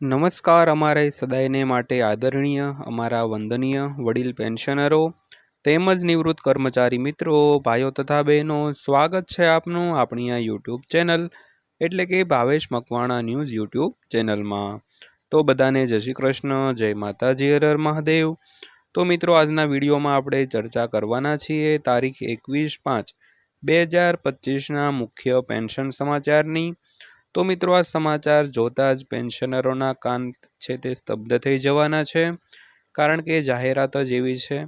નમસ્કાર અમારે સદાયને માટે આદરણીય, અમારા વંદનીય વડીલ પેન્શનરો, તેમજ નિવૃત્ત કર્મચારી મિત્રો, ભાઈઓ તથા બહેનો, સ્વાગત છે આપનું આપણી આ યુટ્યુબ ચેનલ, એટલે કે ભાવેશ મકવાણા ન્યૂઝ યુટ્યુબ ચેનલમાં. તો બધાને જય શ્રી કૃષ્ણ, જય માતાજી, હર મહાદેવ. તો મિત્રો, આજના વિડીયોમાં આપણે ચર્ચા કરવાના છીએ તારીખ એકવીસ પાંચ, બે હજાર પચીસના મુખ્ય પેન્શન સમાચારની. તો મિત્રો આ સમાચાર જોતાં જ પેન્શનરોના કાન છે તે સ્તબ્ધ થઈ જવાના છે, કારણ કે જાહેરાત જ એવી છે.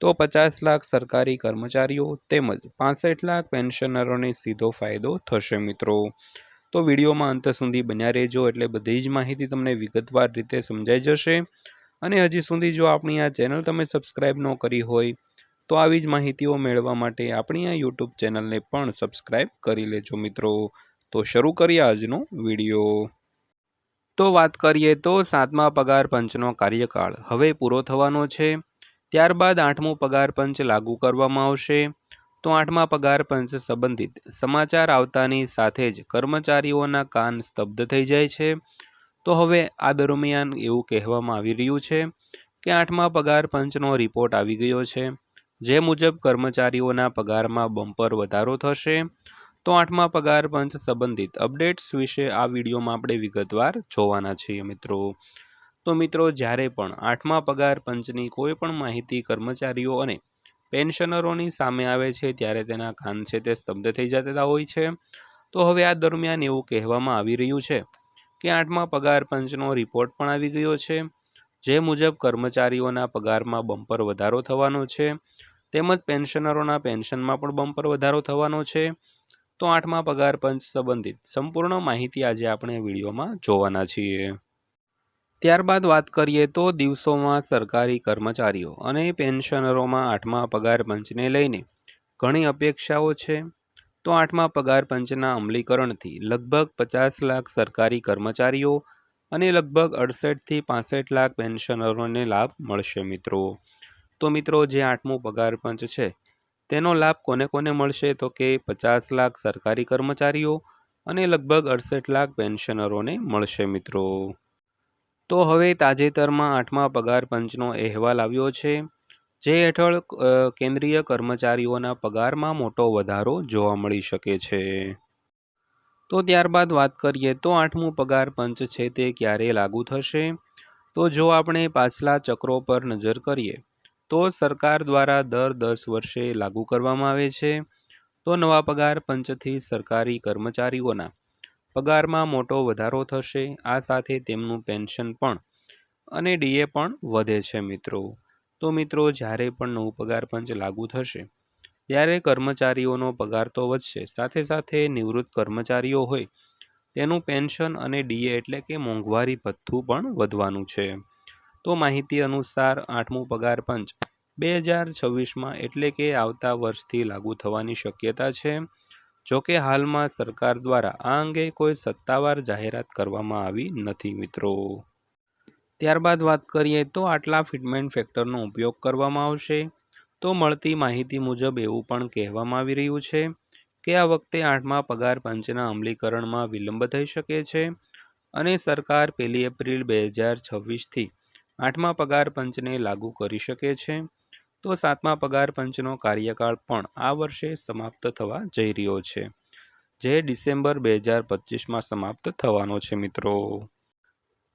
તો પચાસ લાખ સરકારી કર્મચારીઓ તેમજ પાસઠ લાખ પેન્શનરોને સીધો ફાયદો થશે મિત્રો. તો વિડીયોમાં અંત સુધી બન્યા રહેજો, એટલે બધી જ માહિતી તમને વિગતવાર રીતે સમજાઈ જશે. અને હજી સુધી જો આપણી આ ચેનલ તમે સબસ્ક્રાઈબ ન કરી હોય, તો આવી જ માહિતીઓ મેળવવા માટે આપણી આ યુટ્યુબ ચેનલને પણ સબસ્ક્રાઈબ કરી લેજો મિત્રો. તો શરૂ કરીએ આજનો વીડિયો. તો વાત કરીએ તો સાતમા પગાર પંચનો કાર્યકાળ હવે પૂરો થવાનો છે. ત્યારબાદ આઠમું પગાર પંચ લાગુ કરવામાં આવશે. તો આઠમા પગાર પંચ સંબંધિત સમાચાર આવતાની સાથે જ કર્મચારીઓના કાન સ્તબ્ધ થઈ જાય છે. તો હવે આ દરમિયાન એવું કહેવામાં આવી રહ્યું છે કે આઠમા પગાર પંચનો રિપોર્ટ આવી ગયો છે. જે મુજબ કર્મચારીઓના પગારમાં બમ્પર વધારો થશે. તો આઠમા પગાર પંચ સંબંધિત અપડેટ્સ વિશે આ વિડીયોમાં આપણે વિગતવાર જોવાના છીએ મિત્રો. તો મિત્રો, જ્યારે પણ આઠમા પગાર પંચની કોઈ પણ માહિતી કર્મચારીઓ અને પેન્શનરોની સામે આવે છે, ત્યારે તેના કાન છે તે સ્તબ્ધ થઈ જતા હોય છે. તો હવે આ દરમિયાન એવું કહેવામાં આવી રહ્યું છે કે આઠમા પગાર પંચનો રિપોર્ટ પણ આવી ગયો છે, જે મુજબ કર્મચારીઓના પગારમાં બમ્પર વધારો થવાનો છે, તેમજ પેન્શનરોના પેન્શનમાં પણ બમ્પર વધારો થવાનો છે. તો આઠમા પગાર પંચ સંબંધિત સંપૂર્ણ માહિતી આજે આપણે વિડીયોમાં જોવાના છીએ. ત્યારબાદ વાત કરીએ તો દિવસોમાં સરકારી કર્મચારીઓ અને પેન્શનરોમાં આઠમા પગાર પંચને લઈને ઘણી અપેક્ષાઓ છે. તો આઠમા પગાર પંચના અમલીકરણથી લગભગ પચાસ લાખ સરકારી કર્મચારીઓ અને લગભગ અડસઠથી પાસઠ લાખ પેન્શનરોને લાભ મળશે મિત્રો. તો મિત્રો, જે આઠમો પગાર પંચ છે તેનો લાભ કોને કોને મળશે? તો કે પચાસ લાખ સરકારી કર્મચારીઓ અને લગભગ અડસઠ લાખ પેન્શનરોને મળશે મિત્રો. તો હવે તાજેતરમાં આઠમા પગાર પંચનો અહેવાલ આવ્યો છે. જે હેઠળ કેન્દ્રીય કર્મચારીઓના પગારમાં મોટો વધારો જોવા મળી શકે છે. તો ત્યારબાદ વાત કરીએ તો આઠમું પગાર પંચ છે તે ક્યારે લાગુ થશે? તો જો આપણે પાછલા ચક્રો પર નજર કરીએ તો સરકાર દ્વારા દર દસ વર્ષે લાગુ કરવામાં આવે છે. તો નવા પગાર પંચથી સરકારી કર્મચારીઓના પગારમાં મોટો વધારો થશે, આ સાથે તેમનું પેન્શન પણ અને ડીએ પણ વધે છે મિત્રો. તો મિત્રો, જ્યારે પણ નવું પગાર પંચ લાગુ થશે, ત્યારે કર્મચારીઓનો પગાર તો વધશે. સાથે સાથે નિવૃત્ત કર્મચારીઓ હોય, તેનું પેન્શન અને ડીએ એટલે કે મોંઘવારી ભથ્થું પણ વધવાનું છે. તો માહિતી અનુસાર આઠમું પગાર પંચ. બે હજાર છવ્વીસમાં એટલે કે આવતા વર્ષથી લાગુ થવાની શક્યતા છે. જોકે હાલમાં સરકાર દ્વારા આ અંગે કોઈ સત્તાવાર જાહેરાત કરવામાં આવી નથી મિત્રો. ત્યારબાદ વાત કરીએ તો આટલા ફિટમેન્ટ ફેક્ટરનો ઉપયોગ કરવામાં આવશે. તો મળતી માહિતી મુજબ એવું પણ કહેવામાં આવી રહ્યું છે કે આ વખતે આઠમા પગાર પંચના અમલીકરણમાં વિલંબ થઈ શકે છે અને સરકાર પહેલી એપ્રિલ બે હજાર છવ્વીસથી આઠમા પગાર પંચને લાગુ કરી શકે છે. તો સાતમા પગાર પંચનો કાર્યકાળ પણ આ વર્ષે સમાપ્ત થવા જઈ રહ્યો છે. જે ડિસેમ્બર બે હજાર પચીસમાં સમાપ્ત થવાનો છે મિત્રો.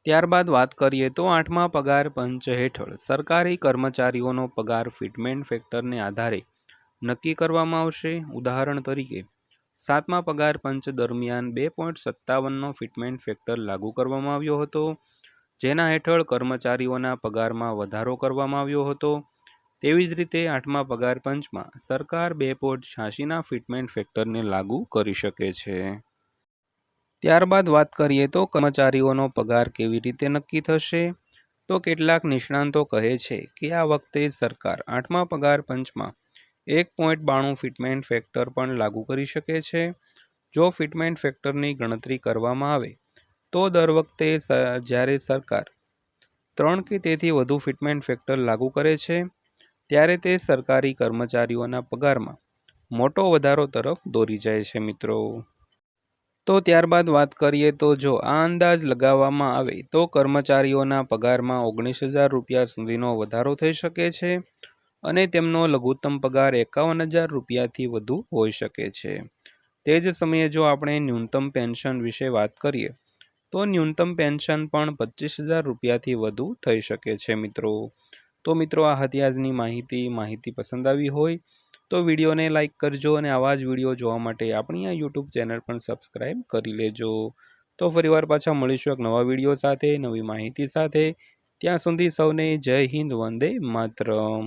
ત્યારબાદ વાત કરીએ તો આઠમા પગાર પંચ હેઠળ સરકારી કર્મચારીઓનો પગાર ફિટમેન્ટ ફેક્ટરને આધારે નક્કી કરવામાં આવશે. ઉદાહરણ તરીકે, સાતમા પગાર પંચ દરમિયાન બે પોઈન્ટ સત્તાવનનો ફિટમેન્ટ ફેક્ટર લાગુ કરવામાં આવ્યો હતો. જેના હેઠળ કર્મચારીઓના પગારમાં વધારો કરવામાં આવ્યો હતો. તેવી જ રીતે આઠમા પગાર પંચમાં સરકાર બે પોઈન્ટ છ્યાસીના ફિટમેન્ટ ફેક્ટરને લાગુ કરી શકે છે. ત્યારબાદ વાત કરીએ તો કર્મચારીઓનો પગાર કેવી રીતે નક્કી થશે? તો કેટલાક નિષ્ણાંતો કહે છે કે આ વખતે સરકાર આઠમા પગાર પંચમાં એક પોઈન્ટ બાણું ફિટમેન્ટ ફેક્ટર પણ લાગુ કરી શકે છે. જો ફિટમેન્ટ ફેક્ટરની ગણતરી કરવામાં આવે તો દર વખતે જ્યારે સરકાર ત્રણ કે તેથી વધુ ફિટમેન્ટ ફેક્ટર લાગુ કરે છે, ત્યારે તે સરકારી કર્મચારીઓના પગારમાં મોટો વધારો તરફ દોરી જાય છે મિત્રો. તો ત્યારબાદ વાત કરીએ તો જો આ અંદાજ લગાવવામાં આવે તો કર્મચારીઓના પગારમાં ઓગણીસ હજાર રૂપિયા સુધીનો વધારો થઈ શકે છે અને તેમનો લઘુત્તમ પગાર એકાવન હજાર રૂપિયાથી વધુ હોઈ શકે છે. તે જ સમયે જો આપણે ન્યૂનતમ પેન્શન વિશે વાત કરીએ તો ન્યૂનતમ પેન્શન પણ પચીસ હજાર રૂપિયાથી વધુ થઈ શકે છે મિત્રો. તો મિત્રો, આ હતી આજની માહિતી. માહિતી પસંદ આવી હોય તો વિડીયોને લાઇક કરજો અને આવા જ વીડિયો જોવા માટે આપણી આ યુટ્યુબ ચેનલ પણ સબસ્ક્રાઈબ કરી લેજો. તો ફરીવાર પાછા મળીશું એક નવા વીડિયો સાથે, નવી માહિતી સાથે. ત્યાં સુધી સૌને જય હિન્દ, વંદે માતરમ.